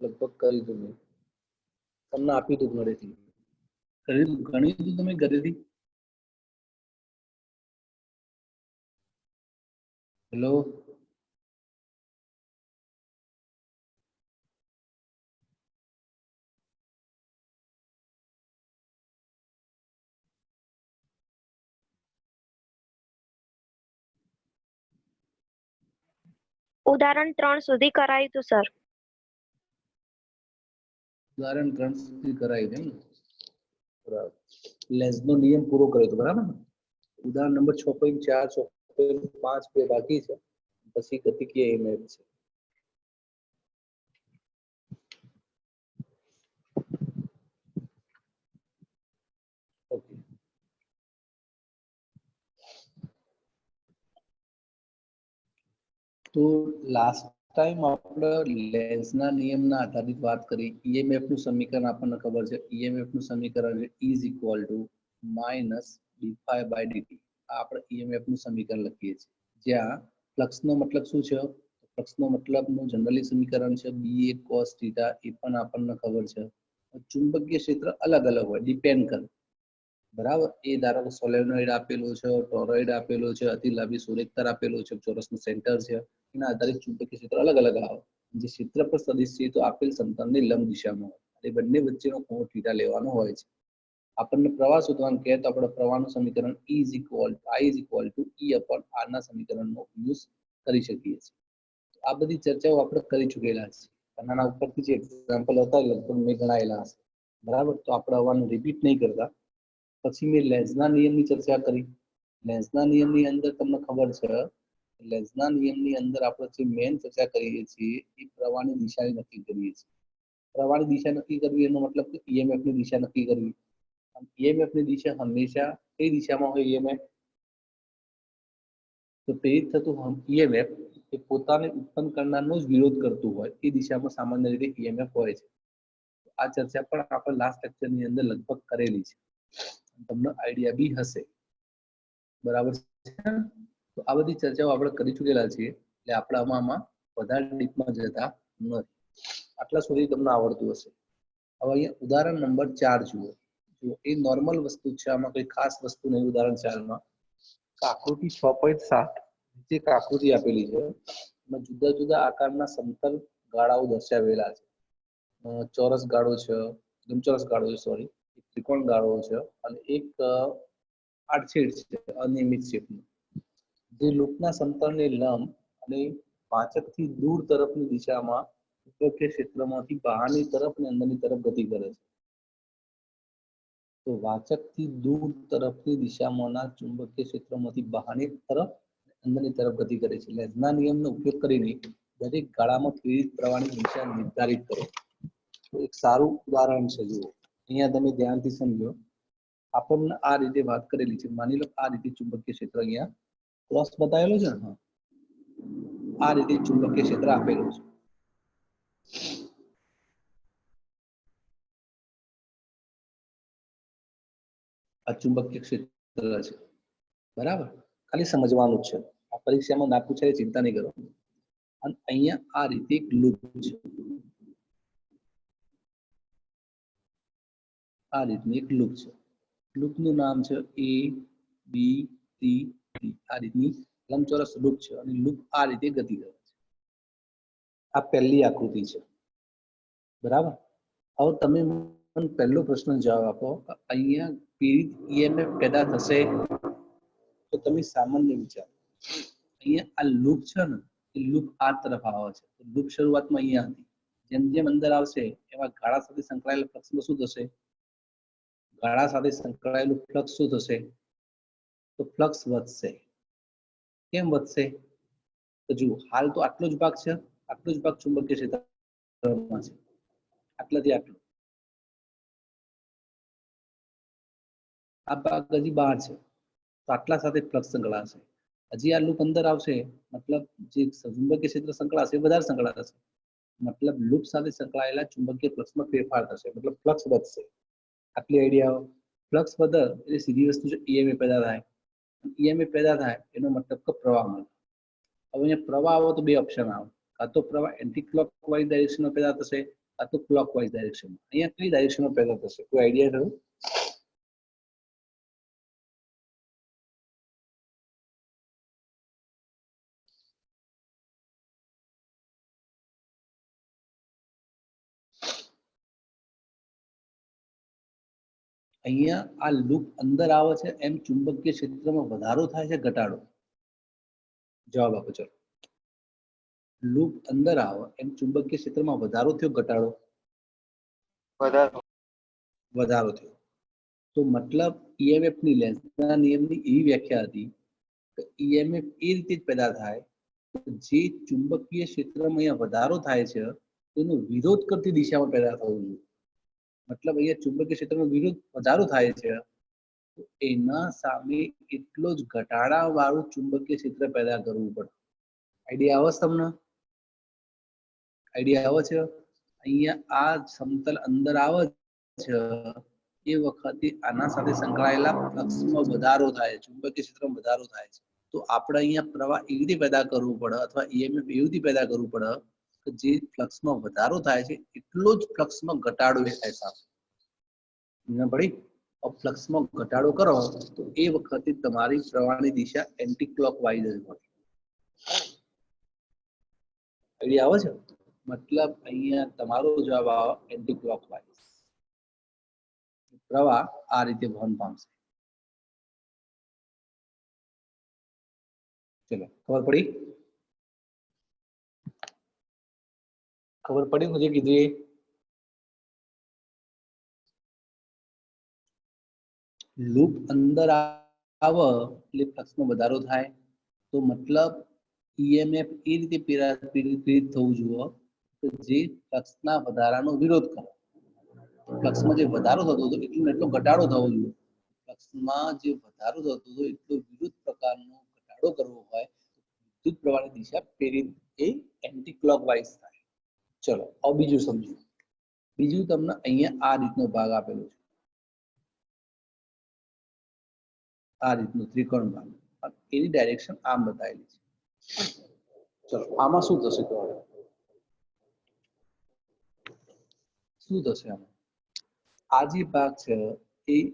લગભગ કરી દીધું મેં. તમને આપી દીધું ઘરેથી. કરી દીધું ગણી દીધું તમે ઘરેથી? હેલો? ઉદાહરણ ત્રણ સુધી કરાયું હતું સર. ઉદાહરણ ત્રણ સુધી કરાવી દે ને બરાબર લેન્સ નો નિયમ પૂરો કર્યો હતો બરાબર ને ઉદાહરણ નંબર છ પોઈન્ટ ચાર છ પોઈન્ટ પાંચ બે બાકી છે પછી ગતિકીય એમએફ છે ઓકે તો લાસ્ટ ટાઈમ આપણે લેન્સના નિયમના આધારિત વાત કરી ઈએમએફનું સમીકરણ આપણને ખબર છે ઈએમએફનું સમીકરણ છે is equal to minus by DT આ આપણે ઈએમએફનું સમીકરણ લખીએ છીએ. જ્યાં ફ્લક્સ નો મતલબ શું છે? ફ્લક્સ નો મતલબનું જનરલી સમીકરણ છે BA cos theta એ પણ આપણને ખબર છે. ચુંબકીય ક્ષેત્ર અલગ અલગ હોય ડિપેન્ડ કરે. બરાબર? એ ધારો કે સોલેનોઇડ આપેલો છે ટોરોઇડ આપેલો છે, અતિ લાંબી સુરેખતર આપેલો છે, ચોરસનું સેન્ટર છે. એના આધારિત ચુંબકીય ક્ષેત્ર અલગ અલગ આવે. જે ક્ષેત્ર પર સદિશ છે તો આપેલ સમતલની લંબ દિશામાં હોય. એ બંને વચ્ચેનો ખૂણો થીટા લેવાનો હોય છે. આપણને પ્રવાહ શોધવાનું કહે તો આપણે પ્રવાહનું સમીકરણ E is equal I is equal to E upon R ના સમીકરણનો યુઝ કરી શકીએ છીએ. આ બધી ચર્ચાઓ આપણે કરી ચૂકેલા છે આના ઉપરથી જે એક્ઝામ્પલ હતા લગભગ મેં ગણાયેલા હશે. બરાબર? તો આપણે આવવાનું રિપીટ નહીં કરતા. પછી મેં લેન્સના નિયમની ચર્ચા કરી. લેન્સના નિયમની અંદર તમને ખબર છે લેન્સના નિયમની અંદર આપણે જે મેન ચર્ચા કરીએ છીએ, એ પ્રવાહની દિશા નક્કી કરીએ છીએ. પ્રવાહની દિશા નક્કી કરવી એનો મતલબ કે ઈએમએફની દિશા નક્કી કરવી. ઈએમએફની દિશા હંમેશા કઈ દિશામાં હોય ઈએમએફ તો પ્રેરિત થતું ઈએમએફ એ પોતાને ઉત્પન્ન કરનારનો જ વિરોધ કરતું હોય, એ દિશામાં સામાન્ય રીતે ઈએમએફ હોય છે. આ ચર્ચા પણ આપણે લાસ્ટ લેક્ચરની અંદર લગભગ કરેલી છે. તમને આઈડિયા બી હશે. બરાબર છે? તો આ બધી ચર્ચાઓ આપણે કરી ચૂકેલા છીએ, એટલે આપણે આમાં વધારે ડીપમાં જતા નથી. આટલા સુધી તમને આવડતું હશે. હવે અહીંયા ઉદાહરણ નંબર ચાર જુઓ. જુઓ, એ નોર્મલ વસ્તુ છે, આમાં કોઈ ખાસ વસ્તુ નહીં ઉદાહરણ ચારમાં. આકૃતિ છ પોઈન્ટ સાત જે આકૃતિ આપેલી છે. એમાં જુદા જુદા આકારના સમતલ ગાળાઓ દર્શાવેલા છે. ચોરસ ગાળો છે લંબચોરસ ગાળો છે સોરી ત્રિકોણ ગાળો છે અને એક આડછેડ છે, અનિયમિત શેપનો. જે લૂપના સમતલને લંબ અને વાચકથી દૂર તરફની દિશામાં ચુંબકીય ક્ષેત્રમાંથી બહારની તરફ અને અંદરની તરફ ગતિ કરે છે. તો વાચકથી દૂર તરફની દિશામાંના ચુંબકીય ક્ષેત્રમાંથી બહારની તરફ અંદરની તરફ ગતિ કરે છે. લેન્ઝના નિયમનો ઉપયોગ કરીને દરેક ગાળામાં પ્રેરિત પ્રવાહની દિશા નિર્ધારિત કરો? તો એક સારું ઉદાહરણ છે, જુઓ. અહીંયા તમે ધ્યાનથી સમજો. આપણને આ રીતે વાત કરેલી છે. માની લો આ રીતે ચુંબકીય ક્ષેત્ર અહીંયા ક્રોસ બતાવેલો છે ને? આ રીતે ચુંબકીય ક્ષેત્ર આપેલું છે. આ ચુંબકીય ક્ષેત્ર છે. બરાબર? ખાલી સમજવાનું છે. આ પરીક્ષામાં ના પૂછાય ચિંતા નહીં કરો. અને અહીંયા આ રીતે એક લૂપ છે. આ રીતની એક લૂપ છે. લૂપનું નામ છે એ બી ડી આ રીતની લંબચોરસ લૂપ છે અને લૂપ આ રીતે ગતિ કરે છે. આ પહેલી આકૃતિ છે. બરાબર? હવે તમે મને પહેલો પ્રશ્ન જવાબ આપો. અહીંયા પીડિત ઈએમએફ પેદા થશે તો તમે સામાન્ય વિચારો અહીંયા આ લૂપ છે ને, એ લૂપ આ તરફ આવે છે. લૂપ શરૂઆતમાં અહીંયા હતી. જેમ જેમ અંદર આવશે, એમાં ગાળા સાથે સંકળાયેલો ફ્લક્સમાં શું થશે? ગાળા સાથે સંકળાયેલું ફ્લક્સ શું થશે? તો ફ્લક્સ વધશે. કેમ વધશે? તો જુઓ, હાલ તો આટલો જ ભાગ છે. આટલો જ ભાગ ચુંબકીય ક્ષેત્રમાં છે. આટલાથી આટલો. આ ભાગ હજી બહાર છે. તો આટલા સાથે ફ્લક્સ સંકળાશે. હજી આ લૂપ અંદર આવશે. મતલબ જે ચુંબકીય ક્ષેત્ર સંકળાશે વધારે વધારે સંકળાશે. મતલબ લૂપ સાથે સંકળાયેલા ચુંબકીય ફ્લક્સમાં ફેરફાર થશે. મતલબ ફ્લક્સ વધશે. આટલી આઈડિયા ફ્લક્સ વધે એટલે સીધી વસ્તુ છે ઈએમએ પેદા થાય. ઈએમએ પેદા થાય, એનો મતલબ કે પ્રવાહ મળે. હવે અહીંયા પ્રવાહ આવો તો બે ઓપ્શન આવે. કાં તો પ્રવાહ એન્ટી ક્લોક વાઇઝ ડાયરેક્શનમાં પેદા થશે, કાં તો ક્લોકવાઇઝ ડાયરેક્શનમાં અહીંયા કઈ ડાયરેક્શનમાં પેદા થશે? કોઈ આઈડિયા થયો અહીંયા આ લૂપ અંદર આવે છે એમ ચુંબકીય ક્ષેત્રમાં વધારો થાય છે ઘટાડો. જવાબ આપો ચલો. લૂપ અંદર આવે એમ ચુંબકીય ક્ષેત્રમાં વધારો થયો ઘટાડો? વધારો. વધારો થયો. તો મતલબ ઈએમએફની લેન્સના નિયમની એવી વ્યાખ્યા હતી કે ઈએમએફ એ રીતે જ પેદા થાય જે ચુંબકીય ક્ષેત્રમાં અહીંયા વધારો થાય છે તેનો વિરોધ કરતી દિશામાં પેદા થવું જોઈએ. મતલબ અહીંયા ચુંબકીય ક્ષેત્રનો વિરોધ વધારો થાય છે. તો એના સામે એટલો જ ઘટાડા વાળું ચુંબકીય ક્ષેત્ર પેદા કરવું પડે. આઈડિયા આવે તમને? આઈડિયા આવે છે? અહીંયા આ સમતલ અંદર આવે છે. એ વખતે આના સાથે સંકળાયેલા ફ્લક્સમાં વધારો થાય, ચુંબકીય ક્ષેત્રમાં વધારો થાય છે. તો આપણે અહીંયા પ્રવાહ એવી રીતે પેદા કરવું પડે અથવા ઈએમએફ એવી રીતે પેદા કરવું પડે જે ફ્લક્સમાં વધારો થાય છે, એટલો જ ફ્લક્સમાં ઘટાડો થાય પડી ફ્લક્સમાં ઘટાડો કરો, તો એ વખતે તમારી પ્રવાહની દિશા એન્ટી ક્લોકવાઇઝ જ હોય. આઈડિયા આવે છે? મતલબ અહીંયા તમારો જવાબ આવે એન્ટી ક્લોકવાઇઝ પ્રવાહ આ રીતે વહન પામશે. ચલો, ખબર પડી? ખબર પડી મુજે કીધું એ. લૂપ અંદર આવ એટલે ફ્લક્સમાં વધારો થાય. તો મતલબ ઈએમએફ એ રીતે પ્રેરિત થવું જોઈએ કે જે ફ્લક્સના વધારાનો વિરોધ કરે. ફ્લક્સમાં જે વધારો થતો હતો એટલો એટલો ઘટાડો થવો જોઈએ. ફ્લક્સમાં જે વધારો થતો હતો એટલો વિરુદ્ધ પ્રકારનો ઘટાડો કરવો હોય વિદ્યુત પ્રવાહની દિશા પ્રેરિત એ એન્ટી ક્લોકવાઇઝ થાય. ચલો, હવે બીજું સમજો બીજું તમને અહીંયા આ રીતનો ભાગ આપેલો છે. આ રીતનો ત્રિકોણ ભાગ. એની ડાયરેક્શન આમ બતાવેલી છે. ચલો, આમાં શું થશે તો? શું થશે આમાં? આ જે ભાગ છે, એ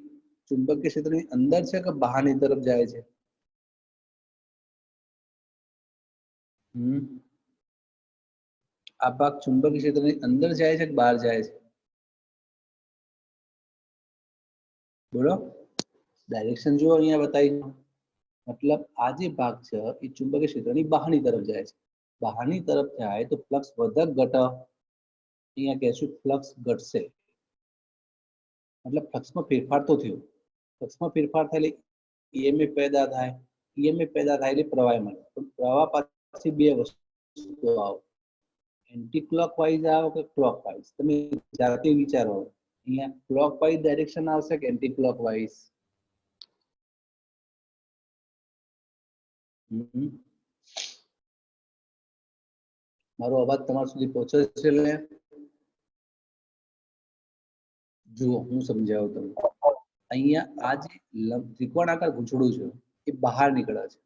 ચુંબકીય ક્ષેત્રની અંદર છે કે બહારની તરફ જાય છે? હમ. આ ભાગ ચુંબકીય ક્ષેત્રની અંદર જાય છે કે બહાર જાય છે બોલો ડાયરેક્શન જુઓ અહીંયા બતાવી મતલબ આ જે ભાગ છે એ ચુંબકીય ક્ષેત્રની બહારની તરફ જાય છે બહારની તરફ જાય તો ફ્લક્સ વધક ઘટ અહીંયા કહેશું ફ્લક્સ ઘટશે મતલબ ફ્લક્સમાં ફેરફાર તો થયો ફ્લક્સમાં ફેરફાર થાય એટલે ઈએમએફ પેદા થાય ઈએમએફ પેદા થાય એટલે પ્રવાહ મળે પણ પ્રવાહ પાછી બે વસ્તુ આવે એન્ટી ક્લોકવાઇઝ આવો કે ક્લોકવાઇઝ તમે જાતે વિચારો. અહીંયા ક્લોકવાઇઝ ડાયરેક્શન આવશે કે એન્ટી ક્લોકવાઇઝ મારો અવાજ તમારા સુધી પહોંચે છે એટલે? જુઓ, હું સમજાવું તમને. અહીંયા આ જે ત્રિકોણાકાર ગૂંચળું છે, એ બહાર નીકળે છે.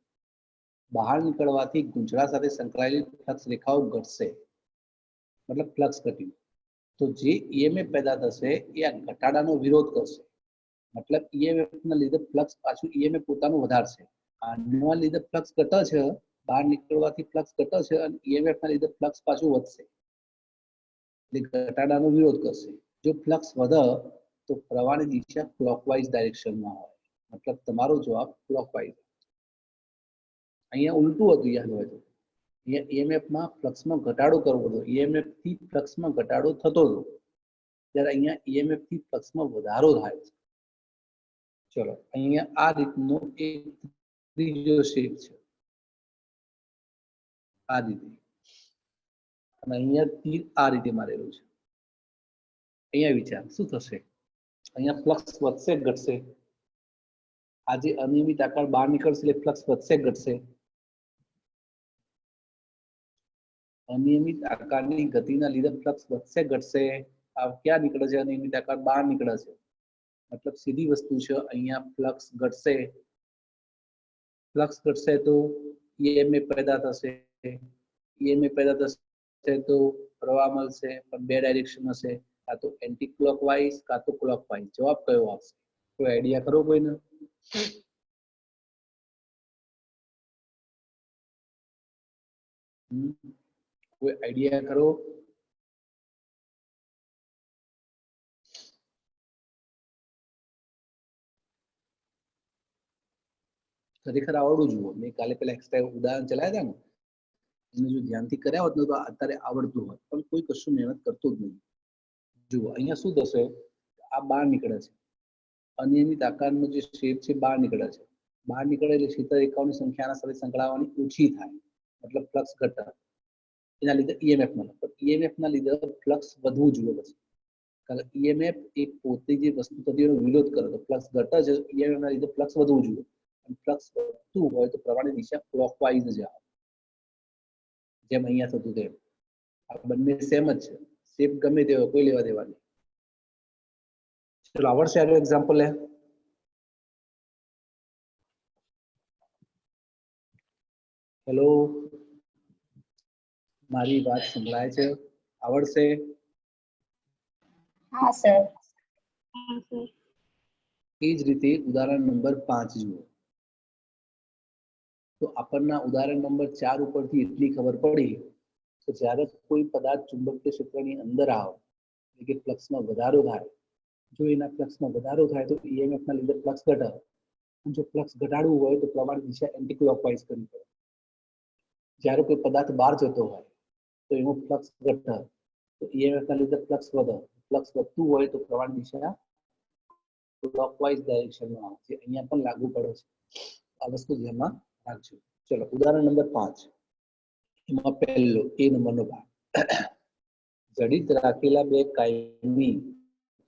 બહાર નીકળવાથી ગૂંચળા સાથે સંકળાયેલી રેખાઓ ઘટશે. મતલબ ફ્લક્સ ઘટ્યું તો જે ઈએમએફ પેદા થશે, એ આ ઘટાડાનો વિરોધ કરશે. મતલબ ઈએમએફના લીધે ફ્લક્સ પાછું ઈએમએફ પોતાનું વધારશે. આના લીધે ફ્લક્સ ઘટે છે બહાર નીકળવાથી ફ્લક્સ ઘટે છે અને ઈએમએફ ના લીધે ફ્લક્સ પાછું વધશે. એટલે ઘટાડાનો વિરોધ કરશે. જો ફ્લક્સ વધે, તો પ્રવાહની દિશા ક્લોકવાઇઝ ડાયરેક્શનમાં હોય. મતલબ તમારો જવાબ ક્લોકવાઇઝ અહીંયા ઉલટું હતું, યાદ હોય તો. અહીંયા EMF ફ્લક્સમાં ઘટાડો કરવો હતો ઈએમએફથી થી ફ્લક્સમાં ઘટાડો થતો હતો ત્યારે અહીંયા ઈએમએફથી થી ફ્લક્સમાં વધારો થાય છે. ચલો, અહીંયા આ રીતનો એક ત્રીજો શેપ છે. આ રીતે. અને અહીંયા તીર આ રીતે મારેલું છે. અહીંયા વિચાર, શું થશે? અહીંયા ફ્લક્સ વધશે ઘટશે? આજે અનિયમિત આકાર બહાર નીકળશે એટલે ફ્લક્સ વધશે ઘટશે? અનિયમિત આકારની ગતિના લીધે ફ્લક્સ વધશે કે ઘટશે આ ક્યાં નીકળે છે અનિયમિત આકાર બહાર નીકળે છે મતલબ સીધી વસ્તુ છે અહીંયા ફ્લક્સ ઘટશે ફ્લક્સ ઘટશે તો EMF પેદા થશે EMF પેદા થશે હશે તો પ્રવાહ મળશે પણ બે ડાયરેક્શન હશે। કાં તો એન્ટી ક્લોકવાઇઝ કાં તો ક્લોકવાઇઝ જવાબ કયો આવશે? કોઈ આઈડિયા ખરો કોઈને? હમ? કોઈ આઈડિયા કરો ખરેખર આવડવું જુઓ મેં કાલે પેલા એક્સ્ટ્રા ઉદાહરણ ચલાવ્યા હતા ને એને જો ધ્યાનથી કર્યા હોત ને તો અત્યારે આવડતું હોત. પણ કોઈ કશું મહેનત કરતું જ નહીં. જુઓ, અહીંયા શું થશે? આ બહાર નીકળે છે. અનિયમિત આકારનો જે શેપ છે, બહાર નીકળે છે. બહાર નીકળે એટલે શીતળ રેખાઓની સંખ્યાના સાથે સંકળાવવાની ઓછી થાય. મતલબ ફ્લક્સ ઘટે એના લીધે ઈએમએફ મળે પણ ઈએમએફ ના લીધે ફ્લક્સ વધવું જોઈએ પછી કારણ કે ઈએમએફ એ પોતે જે વસ્તુ થતી એનો વિરોધ કરે તો ફ્લક્સ ઘટે છે ઈએમએફ ના લીધે ફ્લક્સ વધવું જોઈએ. અને ફ્લક્સ વધતું હોય તો પ્રવાહની દિશા ક્લોકવાઇઝ જ આવે. જેમ અહીંયા થતું તેમ આ બંને સેમ જ છે. શેપ ગમે તે હોય, કોઈ લેવા દેવા નહીં. ચલો, આવડશે આનું એક્ઝામ્પલ લે. હેલો મારી વાત સંભળાય છે. આવડશે? હા સર એ જ રીતે ઉદાહરણ નંબર પાંચ જુઓ. તો આપણને ઉદાહરણ નંબર ચાર ઉપરથી એટલી ખબર પડી કે જ્યારે કોઈ પદાર્થ ચુંબકીય ક્ષેત્રની અંદર આવે એટલે કે ફ્લક્સમાં વધારો થાય જો એના ફ્લક્સમાં વધારો થાય તો ઈએમએફ ના લીધે ફ્લક્સ ઘટાડે. જો ફ્લક્સ ઘટાડવું હોય તો પ્રમાણ દિશા એન્ટી ક્લોકવાઇઝ કરવી પડે. જ્યારે કોઈ પદાર્થ બહાર જતો હોય તો એનું ફ્લક્સ ઘટે તો EMF ના લીધે ફ્લક્સ વધે. ફ્લક્સ વધતું હોય તો પ્રવાહ દિશા ક્લોકવાઇઝ ડાયરેક્શનમાં આવે છે. અહીંયા પણ લાગુ પડે છે. આ વસ્તુ ધ્યાનમાં રાખજો. ચલો, ઉદાહરણ નંબર પાંચ. એમાં પહેલો, એ નંબરનો ભાગ. જડિત રાખેલા બે કાયમી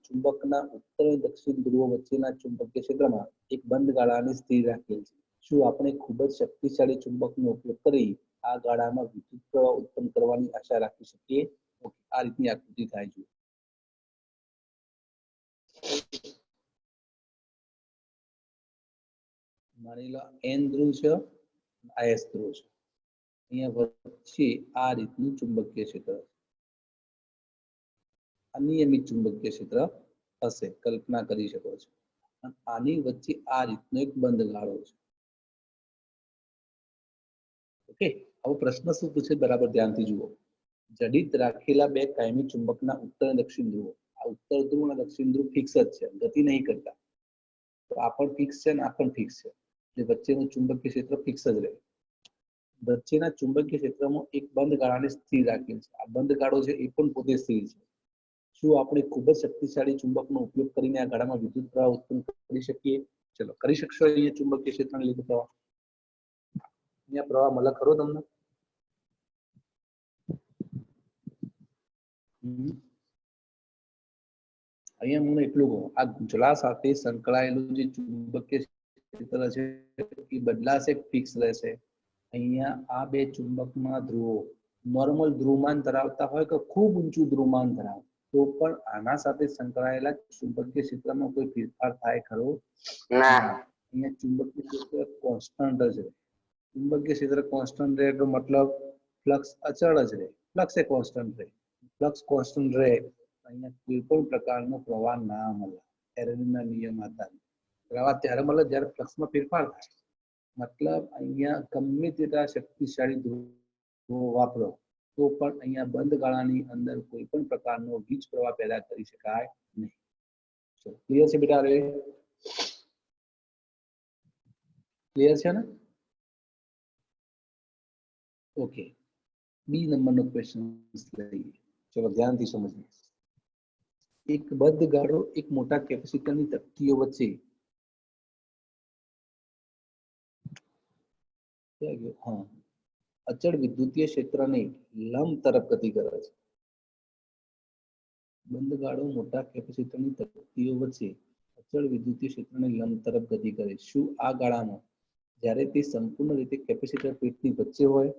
ચુંબકના ઉત્તર અને દક્ષિણ ધ્રુવ વચ્ચેના ચુંબકીય ક્ષેત્રમાં એક બંધ ગાળાને સ્થિર રાખેલ છે. શું આપણે ખૂબ જ શક્તિશાળી ચુંબકનો ઉપયોગ કરી આ ગાળામાં વિદ્યુત પ્રવાહ ઉત્પન્ન કરવાની આશા રાખી શકીએ? આ રીતની આકૃતિ થાય છે. માની લો એન ધ્રુવ છે, આ ધ્રુવ છે. અહીંયા વચ્ચે આ રીતનું ચુંબકીય ક્ષેત્ર અનિયમિત ચુંબકીય ક્ષેત્ર હશે, કલ્પના કરી શકો છો. અને આની વચ્ચે આ રીતનો એક બંધ ગાળો છે. ઓકે? આવો પ્રશ્ન શું પૂછે? બરાબર ધ્યાનથી જુઓ. જડિત રાખેલા બે કાયમી ચુંબકના ઉત્તર દક્ષિણ ધ્રુવો. આ ઉત્તર ધ્રુવ અને દક્ષિણ ધ્રુવ ફિક્સ જ છે. ગતિ નહીં કરતા. તો આ પણ ફિક્સ છે અને આ પણ ફિક્સ છે. એટલે વચ્ચેનું ચુંબકીય ક્ષેત્ર ફિક્સ જ રહે. વચ્ચેના ચુંબકીય ક્ષેત્રમાં એક બંધ ગાળાને સ્થિર રાખેલ છે આ બંધ ગાળો છે એ પણ પોતે સ્થિર છે. શું આપણે ખૂબ જ શક્તિશાળી ચુંબકનો ઉપયોગ કરીને આ ગાળામાં વિદ્યુત પ્રવાહ ઉત્પન્ન કરી શકીએ? ચલો, કરી શકશો અહીંયા ચુંબકીય ક્ષેત્રને લીધે પ્રવાહ? અહીંયા પ્રવાહ મળે ખરો તમને. અહીંયા હું એટલું કહું આ સાથે સંકળાયેલું જે ચુંબકીય ક્ષેત્ર છે એ બદલાશે ફિક્સ રહેશે. અહીંયા આ બે ચુંબકમાં ધ્રુવો નોર્મલ ધ્રુવમાન ધરાવતા હોય કે ખૂબ ઊંચું ધ્રુવમાન ધરાવે તો પણ આના સાથે સંકળાયેલા ચુંબકીય ક્ષેત્રમાં કોઈ ફેરફાર થાય ખરો? ના. અહીંયા ચુંબકીય ક્ષેત્ર કોન્સ્ટન્ટ જ રહે. ચુંબકીય ક્ષેત્ર કોન્સ્ટન્ટ રહે એટલો મતલબ ફ્લક્સ અચળ જ રહે. ફ્લક્સ એ કોન્સ્ટન્ટ રહે. ફ્લક્સ કોન્સ્ટન્ટ રહે, અહીંયા કોઈ પણ પ્રકારનો પ્રવાહ ના મળે. એરનના નિયમ હતા પ્રવાહ ત્યારે મળે જ્યારે ફ્લક્સમાં ફેરફાર થાય. મતલબ અહીંયા ગમે તેટલા શક્તિશાળી ધ્રુવો વાપરો, તો પણ અહીંયા બંધ ગાળાની અંદર કોઈ પણ પ્રકારનો વીજ પ્રવાહ પેદા કરી શકાય નહીં. ક્લિયર છે બેટા રે ક્લિયર છે ને? ઓકે બી નંબરનો ક્વેશ્ચન લઈએ. ચલો ધ્યાનથી સમજીએ એક બંધ ગાળો એક મોટા કેપેસિટરની તકતીઓ વચ્ચે. હા. અચળ વિદ્યુતીય ક્ષેત્રને લંબ તરફ ગતિ કરે છે. બંધ ગાળો મોટા કેપેસિટરની તકતીઓ વચ્ચે અચળ વિદ્યુતીય ક્ષેત્રને લંબ તરફ ગતિ કરે. શું આ ગાળામાં જ્યારે તે સંપૂર્ણ રીતે કેપેસિટર પ્લેટની વચ્ચે હોય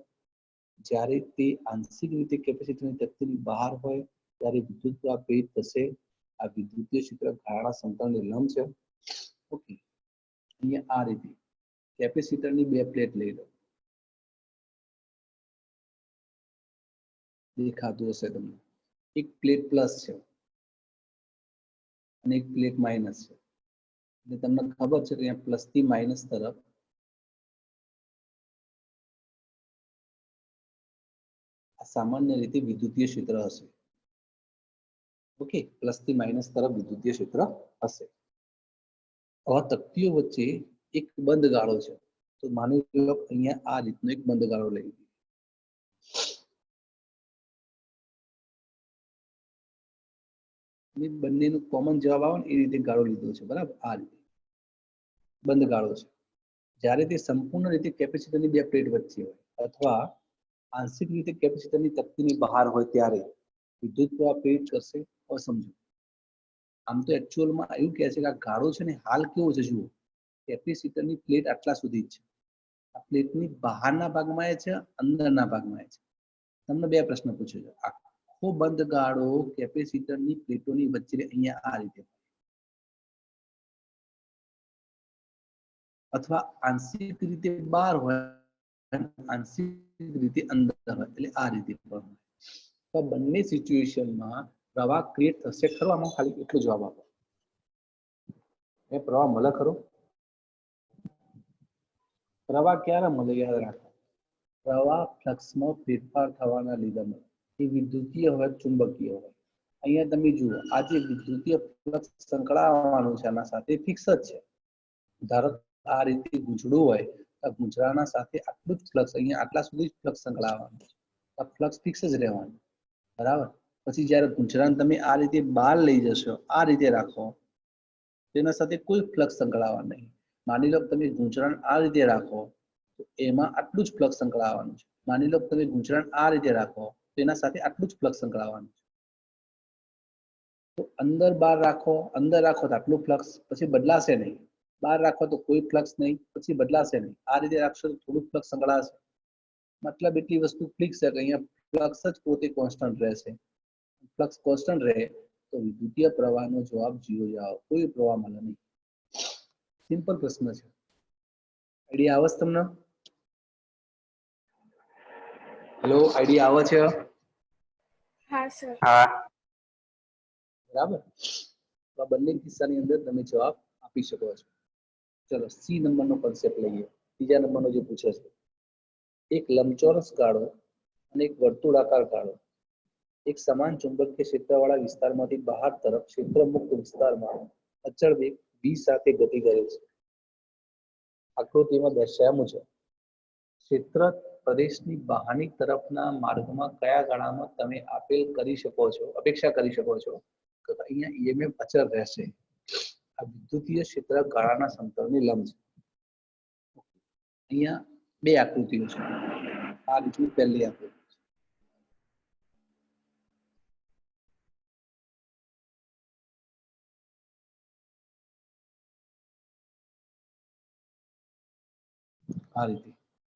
જ્યારે તે આંશિક રીતે કેપેસિટરની તકતીની બહાર હોય, ત્યારે વિદ્યુત પ્રવાહ પ્રેરિત થશે. આ વિદ્યુતીય ક્ષેત્ર ગાળાના સમતલને લંબ છે. ઓકે. અહીંયા આ રીતે કેપેસિટરની બે પ્લેટ લઈ લો. દેખાતું હશે તમને. એક પ્લેટ પ્લસ છે. અને એક પ્લેટ માઇનસ છે. એટલે તમને ખબર છે કે અહીંયા પ્લસથી માઇનસ તરફ સામાન્ય રીતે વિદ્યુતીય ક્ષેત્ર હશે. ઓકે પ્લસથી માઇનસ તરફ વિદ્યુતીય ક્ષેત્ર હશે. હવે તકતીઓ વચ્ચે એક બંધ ગાળો છે. તો માની લો અહીંયા આ રીતનો એક બંધ ગાળો લઈ લઈએ બંનેનો કોમન જવાબ આવે ને એ રીતે ગાળો લીધો છે. બરાબર? આ રીતે. બંધ ગાળો છે. જ્યારે તે સંપૂર્ણ રીતે કેપેસિટરની બે પ્લેટ વચ્ચે હોય, અથવા આંશિક રીતે કેપેસિટરની તકતીની બહાર હોય ત્યારે વિદ્યુત પ્રવાહ પ્રેરિત કરશે અસમજો આમ તો એકચ્યુઅલમાં એવું કહે છે કે આ ગાળો છે ને હાલ કેવો છે જુઓ, કેપેસિટરની પ્લેટ આટલા સુધી છે. આ પ્લેટની બહારના ભાગમાં એ છે, અંદરના ભાગમાં એ છે. તમને બે પ્રશ્ન પૂછ્યો છે. આખો બંધ ગાળો કેપેસિટરની પ્લેટોની વચ્ચે અહીંયા આ રીતે અથવા આંશિક રીતે બહાર હોય આંશિક રીતે અંદર હોય, એટલે આ રીતે પણ તો બંને સિચ્યુએશનમાં પ્રવાહ ક્રિએટ થશે. ખરો? આમાં ખાલી એટલો જવાબ આપો. એ પ્રવાહ મળે ખરો? પ્રવાહ ક્યારે મળે યાદ રાખો? પ્રવાહ ફ્લક્સમાં ફેરફાર થવાના લીધે મળે. એ વિદ્યુતીય હોય, ચુંબકીય હોય. અહીંયા તમે જુઓ, આ જે વિદ્યુતીય ફ્લક્સ સંકળાવવાનું છે, આના સાથે ફિક્સ જ છે. ધારો આ રીતે ગૂંચડું હોય ગૂંચળાના સાથે આટલું જ ફ્લક્સ અહીંયા આટલા સુધી જ ફ્લક્સ સંકળાવવાનું છે. આ ફ્લક્સ ફિક્સ જ રહેવાનું. બરાબર? પછી જ્યારે ગૂંચળાને તમે આ રીતે બહાર લઈ જશો, આ રીતે રાખો, તેના સાથે કોઈ ફ્લક્સ સંકળાવવાનું નહીં. માની લો તમે ગૂંચળાને આ રીતે રાખો, તો એમાં આટલું જ ફ્લક્સ સંકળાવવાનું છે. માની લો તમે ગૂંચળાને આ રીતે રાખો, તો એના સાથે આટલું જ ફ્લક્સ સંકળાવવાનું છે. તો અંદર બહાર રાખો, અંદર રાખો તો આટલું ફ્લક્સ પછી બદલાશે નહીં. બહાર રાખો તો કોઈ ફ્લક્સ નહીં પછી બદલાશે નહીં. આ રીતે રાખશો તો થોડું ફ્લક્સ સંકળાશે. મતલબ એટલી વસ્તુ ફિક્સ છે કે અહીંયા ફ્લક્સ જ પોતે કોન્સ્ટન્ટ રહેશે. ફ્લક્સ કોન્સ્ટન્ટ રહે તો વિદ્યુતીય પ્રવાહનો જવાબ જીરો જ કોઈ પ્રવાહ મળે નહીં. સિમ્પલ પ્રશ્ન છે. આઈડિયા આવે છે તમને? હેલો આઈડિયા આવે છે? હા સર હા. બરાબર? આ બંને કિસ્સાની અંદર તમે જવાબ આપી શકો છો. ચલો સી નંબરનો કન્સેપ્ટ લઈએ. ત્રીજા નંબરનો જે પૂછે છે. એક લંબચોરસ ગાળો અને એક વર્તુળાકાર ગાળો. એક સમાન ચુંબકીય ક્ષેત્રવાળા વિસ્તારમાંથી બહાર તરફ ક્ષેત્રમુક્ત વિસ્તારમાં અચળ વેગ v સાથે ગતિ કરે છે. આકૃતિમાં દર્શાવ્યા મુજબ, ક્ષેત્ર પ્રદેશની બહારની તરફના માર્ગમાં કયા ગાળામાં તમે આપેલ કરી શકો છો, અપેક્ષા કરી શકો છો? અહીંયા ઈએમએફ અચળ રહેશે. આ વિદ્યુતીય ક્ષેત્ર ગાળાના સમતળની લંબ છે. અહીંયા બે આકૃતિઓ છે. આ રીતની પહેલી આકૃતિ. આ રીતે.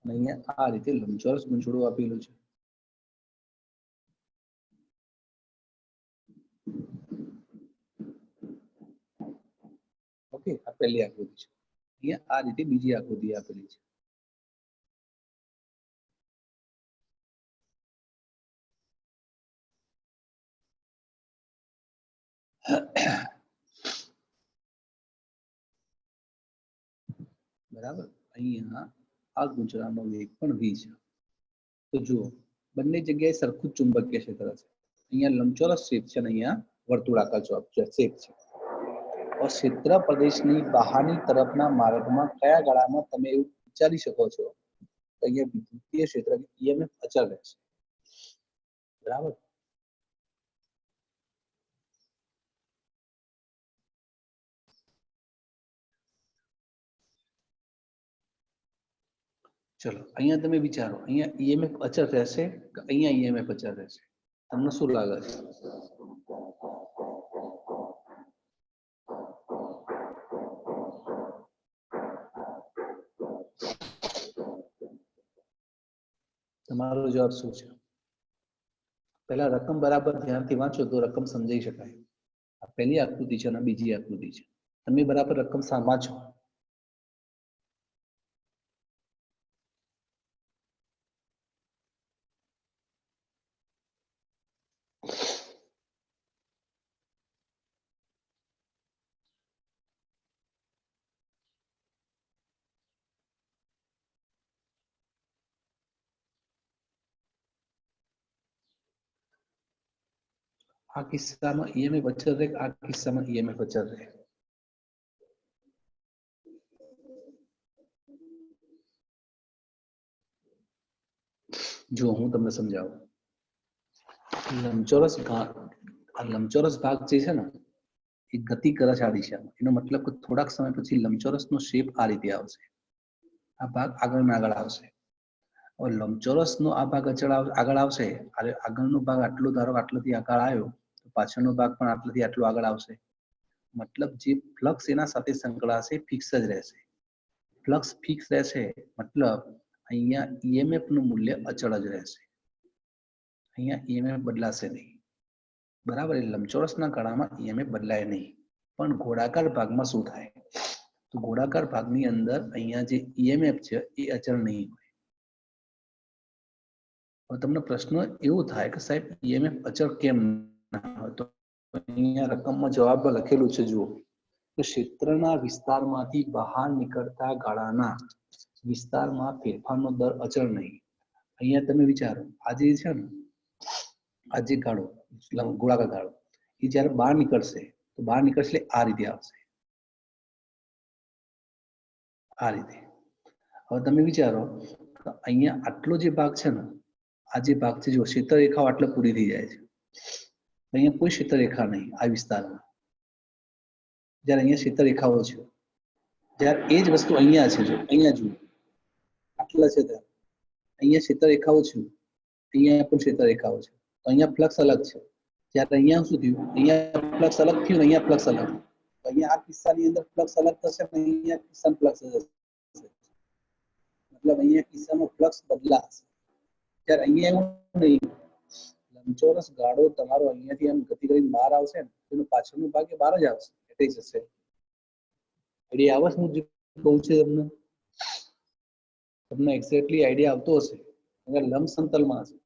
અને અહીંયા આ રીતે લંબચોરસ ગૂંચળું આપેલું છે. ઓકે આ પહેલી આકૃતિ છે અહીંયા આ રીતે બીજી આકૃતિ આપેલી છે બરાબર અહીંયા આ ગુજરાતનો વેગ પણ v છે તો જુઓ બંને જગ્યાએ સરખું જ ચુંબકીય ક્ષેત્ર છે અહીંયા લંબચોરસ શેપ છે અને અહીંયા વર્તુળાકાર ચોપ છે શેપ છે તો ક્ષેત્ર પ્રદેશની બહારની તરફના માર્ગમાં કયા ગાળામાં તમે એવું વિચારી શકો છો? કે અહીંયા વિદ્યુતીય ક્ષેત્ર ઈએમએફ અચળ રહેશે. બરાબર? ચલો, અહીંયા તમે વિચારો, અહીંયા ઈએમએફ અચળ રહેશે કે અહીંયા ઈએમએફ અચળ રહેશે? તમને શું લાગે છે? તમારો જવાબ શું છે? પહેલા રકમ બરાબર ધ્યાનથી વાંચો તો રકમ સમજાઈ શકાય. આ પહેલી આકૃતિ છે અને બીજી આકૃતિ છે. તમે બરાબર રકમ વાંચો આ કિસ્સામાં ઈએમએફ અચળ રહે આ કિસ્સામાં ઈએમએફ અચળ રહે જો હું તમને સમજાવું. લંબચોરસ ભાગ, આ લંબચોરસ ભાગ જે છે ને, એ ગતિ કરે છે. આ દિશામાં એનો મતલબ કે થોડાક સમય પછી લંબચોરસનો શેપ આ રીતે આવશે. આ ભાગ આગળ આગળ આવશે. હવે લંબચોરસનો આ ભાગ અચળ આગળ આવશે, આગળનો ભાગ આટલો ધારો આટલોથી આગળ આવ્યો પાછળનો ભાગ પણ આટલાથી આટલો આગળ આવશે. મતલબ જે ફ્લક્સ એના સાથે સંકળાશે ફિક્સ જ રહેશે. ફ્લક્સ ફિક્સ રહેશે, મતલબ અહીંયા ઈએમએફનું મૂલ્ય અચળ જ રહેશે. અહીંયા ઈએમએફ બદલાશે નહીં. બરાબર એટલે લંબચોરસના ગાળામાં ઈએમએફ બદલાય નહીં. પણ ગોળાકાર ભાગમાં શું થાય? તો ગોળાકાર ભાગની અંદર અહીંયા જે ઈએમએફ છે, એ અચળ નહીં હોય. તમને પ્રશ્ન એવો થાય કે સાહેબ ઈએમએફ અચળ કેમ રકમમાં જવાબમાં લખેલું છે, જુઓ. ક્ષેત્રના વિસ્તારમાંથી બહાર નીકળતા ગાળાના વિસ્તારમાં ફેરફારનો દર અચળ નહીં. અહીંયા તમે વિચારો આજે છે ને આજે ગાળો ગોળાકાર ગાળો, એ જ્યારે બહાર નીકળશે, તો બહાર નીકળશે આ રીતે આવશે. આ રીતે. હવે તમે વિચારો અહીંયા આટલો જે ભાગ છે ને, આ જે ભાગ છે જો ક્ષેત્ર રેખાઓ આટલે પૂરી થઈ જાય છે. અહીંયા કોઈ ક્ષેત્ર રેખા નહીં આ વિસ્તારમાં. જ્યારે અહીંયા ક્ષેત્ર રેખાઓ છે, જ્યારે એ જ વસ્તુ અહીંયા છે જો, અહીંયા જુઓ. આટલા છે ત્યાં. અહીંયા ક્ષેત્ર રેખાઓ છે, અહીંયા પણ ક્ષેત્ર રેખાઓ છે. તો અહીંયા ફ્લક્સ અલગ છે. જ્યારે અહીંયા શું થયું? અહીંયા ફ્લક્સ અલગ થયું ને અહીંયા ફ્લક્સ અલગ. થયું. તો અહીંયા આ કિસ્સાની અંદર ફ્લક્સ અલગ થશે પણ અહીંયા કિસ્સામાં ફ્લક્સ થશે. મતલબ અહીંયા કિસ્સામાં ફ્લક્સ બદલાશે. ત્યારે અહીંયા એવું નહીં લંબચોરસ ગાળો તમારો અહીંયાથી આમ ગતિ કરીને બહાર આવશે ને, તો એનો પાછળનો ભાગ એ બહાર જ આવશે એટલે જશે આઈડિયા આવે છે હું જે કહું છું તમને? તમને એક્ઝેક્ટલી આઈડિયા આવતો હશે. અગર લંબ સમતલમાં હશે.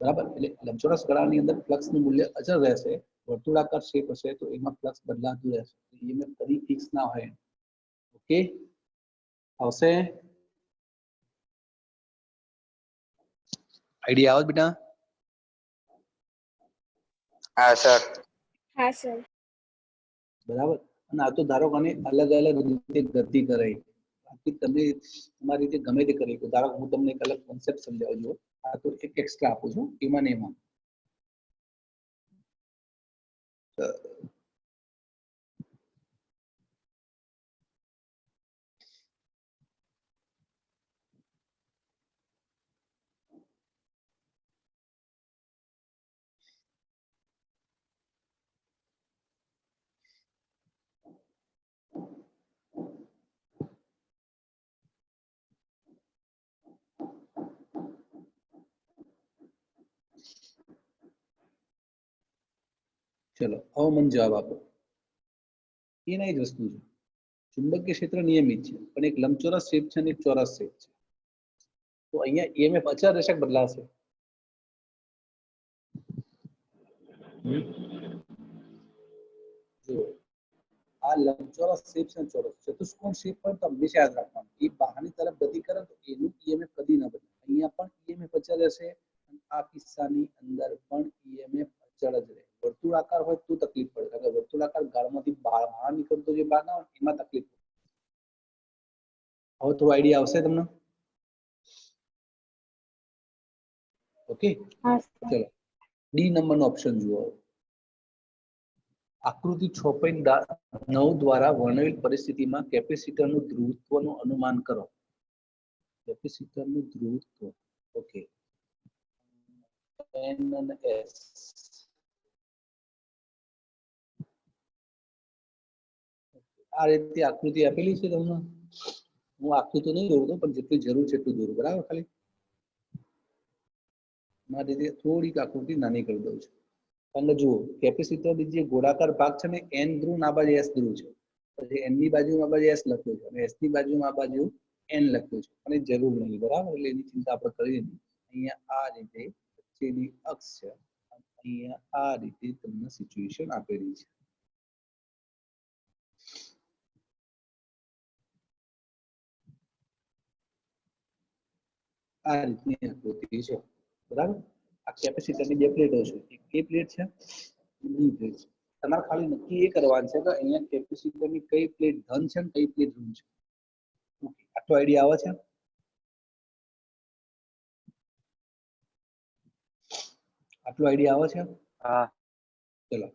બરાબર? એટલે લંબચોરસ ગાળાની અંદર ફ્લક્સનું મૂલ્ય અચળ રહેશે, વર્તુળાકાર શેપ હશે, તો એમાં ફ્લક્સ બદલાતું રહેશે. ઈએમએફ કદી ફિક્સ ના હોય. ઓકે આવશે? આઈડિયા આવે છે બેટા? હા સર. હા સર. બરાબર? અને આ તો ધારો કે અલગ અલગ રીતે ગતિ કરે બાકી તમે તમારી રીતે ગમે તે કરી શકો. ધારો હું તમને એક અલગ કોન્સેપ્ટ સમજાવું છું. આ તો એક એક્સ્ટ્રા આપું છું. એમાં ને એમાં. ચલો મને જવાબ આપો. એના જ વસ્તુ છે. ચુંબકીય ક્ષેત્ર નિયમિત છે, પણ એક લંબચોરસ શેપ છે અને એક ચોરસ શેપ છે. તો અહીંયા ઈએમએફ અચળ રહેશે બદલાશે? હમ? આ લંબચોરસ શેપ છે ચોરસ ચતુષ્કોણ શેપ પણ તો હંમેશા યાદ રાખવાનું એ બહારની તરફ ગતિ કરે તો એનું ઈએમએફ કદી ના બદલે. અહીંયા પણ ઈએમએફ અચળ રહેશે આ કિસ્સાની અંદર પણ ઈએમએફ અચળ જ રહે વર્તુળાકાર હોય તો તકલીફ પડે. કારણ કે વર્તુળાકાર ગાળમાંથી બહાર બહાર નીકળતો જે આવે ને એમાં તકલીફ હવે થોડો આઈડિયા આવશે તમને? ઓકે ચલો. ડી નંબરનો ઓપ્શન જુઓ. આકૃતિ છ પોઈન્ટ નવ દ્વારા વર્ણવેલ પરિસ્થિતિમાં કેપેસિટરનું ધ્રુવત્વનું અનુમાન કરો. કેપેસિટરનું ધ્રુવત્વ. ઓકે એન અને એસ આ રીતે આકૃતિ આપેલી છે તમને. હું આખું તો નહીં દોરતો, પણ જેટલી જરૂર છે એટલું દોરું. બરાબર? ખાલી મારી થોડીક આકૃતિ નાની કરી દઉં છું. અને જુઓ, કેપેસિટર જે ગોળાકાર ભાગ છે ને, એન ધ્રુવ આ બાજુ એસ ધ્રુવ છે. પછી એનની બાજુ આ બાજુ એસ લખ્યું છે અને એસની બાજુમાં આ બાજુ એન લખ્યું છે. અને જરૂર નહીં, બરાબર? એટલે એની ચિંતા આપણે કરીએ નહીં. અહીંયા આ રીતે વચ્ચેની અક્ષ છે. અહીંયા આ રીતે તમને સિચ્યુએશન આપેલી છે. આ રીતની આકૃતિ છે. બરાબર? આ કેપેસિટરની બે પ્લેટો છે. એક કે પ્લેટ છે બી પ્લેટ છે. તમારે ખાલી નક્કી એ કરવાનું છે કે અહીંયા કેપેસિટરની કઈ પ્લેટ ધન છે ને કઈ પ્લેટ ઋણ છે. ઓકે આટલો આઈડિયા આવે છે? આટલો આઈડિયા આવે છે? હા. ચલો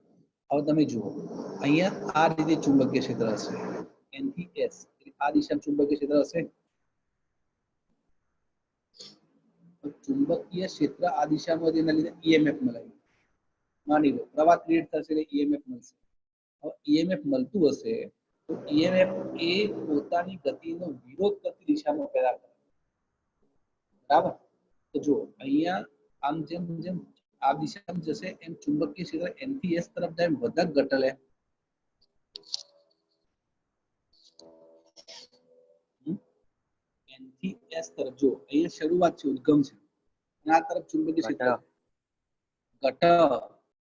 હવે તમે જુઓ. અહીંયા આ રીતે ચુંબકીય ક્ષેત્ર હશે. એનથી એસ આ દિશામાં ચુંબકીય ક્ષેત્ર હશે તો ચુંબકીય ક્ષેત્ર આ દિશામાં તેના લીધે ઈએમએફ મળે. માની લો, પ્રવાહ ક્રિએટ થશે એટલે ઈએમએફ મળશે. હવે EMF મળતું હશે તો ઈએમએફ એ પોતાની ગતિનો વિરોધ કરતી દિશામાં પેદા કરે. બરાબર? તો જો અહીંયા આમ જેમ જેમ આ દિશામાં જશે, એમ ચુંબકીય ક્ષેત્ર એનપીએસ તરફ જાય વધક ઘટલે. થી S તરફ જો અહીંયા શરૂઆત છે, ઉદ્ગમ છે. અને આ તરફ ચુંબકીય ક્ષેત્ર. ઘટક